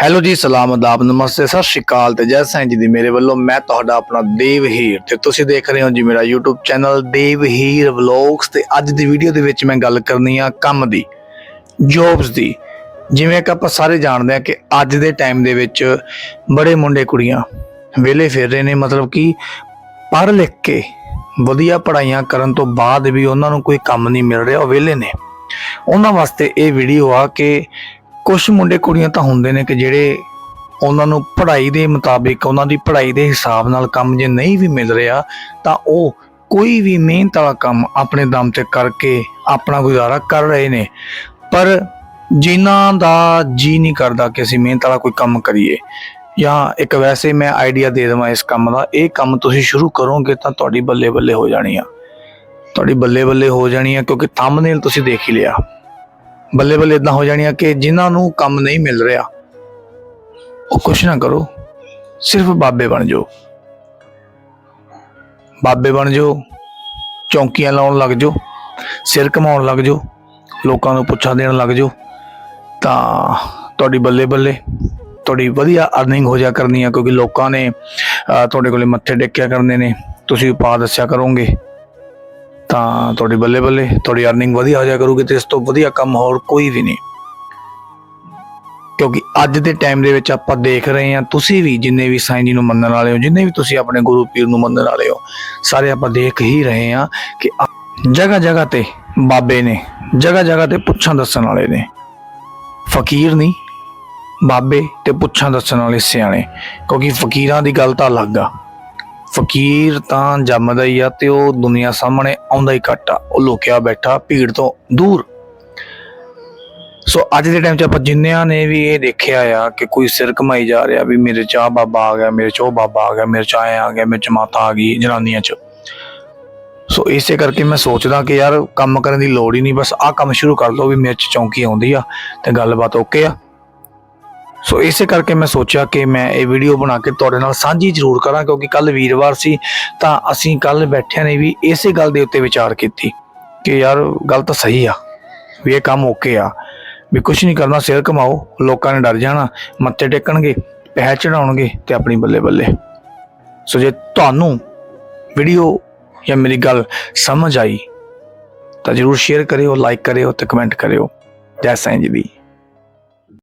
Hello ਜੀ, ਸਲਾਮ ਅਦਾਬ, ਨਮਸਤੇ, ਸਤਿ ਸ਼੍ਰੀ ਅਕਾਲ ਤੇ ਜੈ ਸਾਈਂ ਜੀ ਦੀ ਮੇਰੇ ਵੱਲੋਂ ਮੈਂ ਤੁਹਾਡਾ ਆਪਣਾ ਦੇਵ ਹੀਰ ਤੇ ਤੁਸੀਂ ਦੇਖ ਰਹੇ ਹੋ ਜੀ ਮੇਰਾ YouTube channel Dev Heer vlogs ਤੇ ਅੱਜ ਦੀ ਵੀਡੀਓ ਦੇ ਵਿੱਚ ਮੈਂ ਗੱਲ ਕਰਨੀ ਆ ਕੰਮ ਦੀ ਜੌਬਸ ਦੀ। ਜਿਵੇਂ ਕਿ ਆਪਾਂ ਸਾਰੇ ਜਾਣਦੇ ਆ ਕਿ ਅੱਜ ਦੇ ਟਾਈਮ ਦੇ ਵਿੱਚ ਬੜੇ ਮੁੰਡੇ ਕੁੜੀਆਂ ਵਿਹਲੇ ਫਿਰ ਰਹੇ ਨੇ, ਮਤਲਬ ਕਿ ਪੜ੍ਹ ਲਿਖ ਕੇ ਵਧੀਆ ਪੜ੍ਹਾਈਆਂ ਕਰਨ ਤੋਂ ਬਾਅਦ ਵੀ ਉਹਨਾਂ ਨੂੰ ਕੋਈ ਕੰਮ ਨਹੀਂ ਮਿਲ ਰਿਹਾ, ਉਹ ਵਿਹਲੇ ਨੇ। ਉਹਨਾਂ ਵਾਸਤੇ ਇਹ ਵੀਡੀਓ ਆ ਕਿ ਕੁਝ ਮੁੰਡੇ ਕੁੜੀਆਂ ਤਾਂ ਹੁੰਦੇ ਨੇ ਕਿ ਜਿਹੜੇ ਉਹਨਾਂ ਨੂੰ ਪੜ੍ਹਾਈ ਦੇ ਮੁਤਾਬਿਕ, ਉਹਨਾਂ ਦੀ ਪੜ੍ਹਾਈ ਦੇ ਹਿਸਾਬ ਨਾਲ ਕੰਮ ਜੇ ਨਹੀਂ ਵੀ ਮਿਲ ਰਿਹਾ, ਤਾਂ ਉਹ ਕੋਈ ਵੀ ਮਿਹਨਤ ਵਾਲਾ ਕੰਮ ਆਪਣੇ ਦਮ ਤੇ ਕਰਕੇ ਆਪਣਾ ਗੁਜ਼ਾਰਾ ਕਰ ਰਹੇ ਨੇ। ਪਰ ਜਿਨ੍ਹਾਂ ਦਾ ਜੀ ਨਹੀਂ ਕਰਦਾ ਕਿ ਅਸੀਂ ਮਿਹਨਤ ਵਾਲਾ ਕੋਈ ਕੰਮ ਕਰੀਏ, ਜਾਂ ਇੱਕ ਵੈਸੇ ਮੈਂ ਆਈਡੀਆ ਦੇ ਦੇਵਾਂ ਇਸ ਕੰਮ ਦਾ, ਇਹ ਕੰਮ ਤੁਸੀਂ ਸ਼ੁਰੂ ਕਰੋਗੇ ਤਾਂ ਤੁਹਾਡੀ ਬੱਲੇ ਬੱਲੇ ਹੋ ਜਾਣੀ ਆ। ਤੁਹਾਡੀ ਬੱਲੇ ਬੱਲੇ ਹੋ ਜਾਣੀ ਆ ਕਿਉਂਕਿ ਥੰਬਨੇਲ ਤੁਸੀਂ ਦੇਖ ਹੀ ਲਿਆ। ਬੱਲੇ ਬੱਲੇ ਇਦਾਂ ਹੋ ਜਾਣੀਆਂ ਕਿ ਜਿਨ੍ਹਾਂ ਨੂੰ ਕੰਮ ਨਹੀਂ ਮਿਲ ਰਿਹਾ, ਉਹ ਕੁਛ ਨਾ ਕਰੋ, ਸਿਰਫ ਬਾਬੇ ਬਣ ਜਾਓ। ਬਾਬੇ ਬਣ ਜਾਓ, ਚੌਂਕੀਆਂ ਲਾਉਣ ਲੱਗ ਜਾਓ, ਸਿਰ ਘਮਾਉਣ ਲੱਗ ਜਾਓ, ਲੋਕਾਂ ਨੂੰ ਪੁੱਛਾ ਦੇਣ ਲੱਗ ਜਾਓ, ਤਾਂ ਤੁਹਾਡੀ ਬੱਲੇ ਬੱਲੇ, ਤੁਹਾਡੀ ਵਧੀਆ ਅਰਨਿੰਗ ਹੋ ਜਾ ਕਰਨੀ ਆ, ਕਿਉਂਕਿ ਲੋਕਾਂ ਨੇ ਤੁਹਾਡੇ ਕੋਲੇ ਮੱਥੇ ਟੇਕਿਆ ਕਰਨੇ ਨੇ, ਤੁਸੀਂ ਉਪਾਅ ਦੱਸਿਆ ਕਰੋਗੇ। ਤਾਂ ਤੁਹਾਡੀ ਬੱਲੇ ਬੱਲੇ ਤੁਹਾਡੀ ਅਰਨਿੰਗ ਵਧੀਆ ਹੋ ਜਾਇਆ ਕਰੂਗੀ ਤੇ ਇਸ ਤੋਂ ਵਧੀਆ ਕੰਮ ਹੋਰ ਕੋਈ ਵੀ ਨਹੀਂ। ਕਿਉਂਕਿ ਅੱਜ ਦੇ ਟਾਈਮ ਦੇ ਵਿੱਚ ਆਪਾਂ ਦੇਖ ਰਹੇ ਹਾਂ, ਤੁਸੀਂ ਵੀ ਜਿੰਨੇ ਵੀ ਸਾਈਂ ਜੀ ਨੂੰ ਮੰਨਣ ਵਾਲੇ ਹੋ, ਜਿੰਨੇ ਵੀ ਤੁਸੀਂ ਆਪਣੇ ਗੁਰੂ ਪੀਰ ਨੂੰ ਮੰਨਣ ਵਾਲੇ ਹੋ, ਸਾਰੇ ਆਪਾਂ ਦੇਖ ਹੀ ਰਹੇ ਹਾਂ ਕਿ ਜਗ੍ਹਾ ਜਗ੍ਹਾ ਤੇ ਬਾਬੇ ਨੇ, ਜਗ੍ਹਾ ਜਗ੍ਹਾ ਤੇ ਪੁੱਛਾਂ ਦੱਸਣ ਵਾਲੇ ਨੇ। ਫਕੀਰ ਨਹੀਂ, ਬਾਬੇ ਤੇ ਪੁੱਛਾਂ ਦੱਸਣ ਵਾਲੇ ਸਿਆਣੇ, ਕਿਉਂਕਿ ਫਕੀਰਾਂ ਦੀ ਗੱਲ ਤਾਂ ਅਲੱਗ ਆ। ਫਕੀਰ ਤਾਂ ਜੰਮਦਾ ਹੀ ਆ ਤੇ ਉਹ ਦੁਨੀਆ ਸਾਹਮਣੇ ਆਉਂਦਾ ਹੀ ਘੱਟ ਆ। ਉਹ ਲੁਕਿਆ ਬੈਠਾ ਭੀੜ ਤੋਂ ਦੂਰ। ਸੋ ਅੱਜ ਦੇ ਟਾਈਮ 'ਚ ਆਪਾਂ ਜਿੰਨਿਆਂ ਨੇ ਵੀ ਇਹ ਦੇਖਿਆ ਆ ਕਿ ਕੋਈ ਸਿਰ ਕਮਾਈ ਜਾ ਰਿਹਾ ਵੀ ਮੇਰੇ ਚਾਹ ਬਾਬਾ ਆ ਗਿਆ, ਮੇਰੇ ਚੋ ਬਾਬਾ ਆ ਗਿਆ, ਮੇਰੇ ਚ ਆ ਗਿਆ, ਮੇਰੇ ਚ ਮਾਤਾ ਆ ਗਈ ਜਨਾਨੀਆਂ 'ਚ। ਸੋ ਇਸੇ ਕਰਕੇ ਮੈਂ ਸੋਚਦਾ ਕਿ ਯਾਰ ਕੰਮ ਕਰਨ ਦੀ ਲੋੜ ਹੀ ਨਹੀਂ, ਬਸ ਆਹ ਕੰਮ ਸ਼ੁਰੂ ਕਰ ਲਓ ਵੀ ਮੇਰੇ ਚ ਚੌਂਕੀ ਆਉਂਦੀ ਆ ਤੇ ਗੱਲਬਾਤ ਓਕੇ ਆ। ਸੋ ਇਸੇ ਕਰਕੇ ਮੈਂ ਸੋਚਿਆ ਕਿ ਮੈਂ ਇਹ ਵੀਡੀਓ ਬਣਾ ਕੇ ਤੁਹਾਡੇ ਨਾਲ ਸਾਂਝੀ ਜ਼ਰੂਰ ਕਰਾਂ, ਕਿਉਂਕਿ ਕੱਲ ਵੀਰਵਾਰ ਸੀ, ਤਾਂ ਅਸੀਂ ਕੱਲ ਬੈਠਿਆਂ ਨੇ ਵੀ ਇਸੇ ਗੱਲ ਦੇ ਉੱਤੇ ਵਿਚਾਰ ਕੀਤੀ ਕਿ ਯਾਰ ਗੱਲ ਤਾਂ ਸਹੀ ਆ, ਵੀ ਇਹ ਕੰਮ ਓਕੇ ਆ, ਵੀ ਕੁਝ ਨਹੀਂ ਕਰਨਾ, ਸਿਰ ਕਮਾਓ ਲੋਕਾਂ ਨੇ ਡਰ ਜਾਣਾ, ਮੱਥੇ ਟੇਕਣਗੇ ਪੈਸੇ ਚੜਾਉਣਗੇ ਤੇ ਆਪਣੀ ਬੱਲੇ ਬੱਲੇ। ਸੋ ਜੇ ਤੁਹਾਨੂੰ ਵੀਡੀਓ ਜਾਂ ਮੇਰੀ ਗੱਲ ਸਮਝ ਆਈ, ਤਾਂ ਜਰੂਰ ਸ਼ੇਅਰ ਕਰਿਓ ਲਾਈਕ ਕਰਿਓ ਤੇ ਕਮੈਂਟ ਕਰਿਓ। ਜੈ ਸਾਈਂ ਜੀ ਦੀ।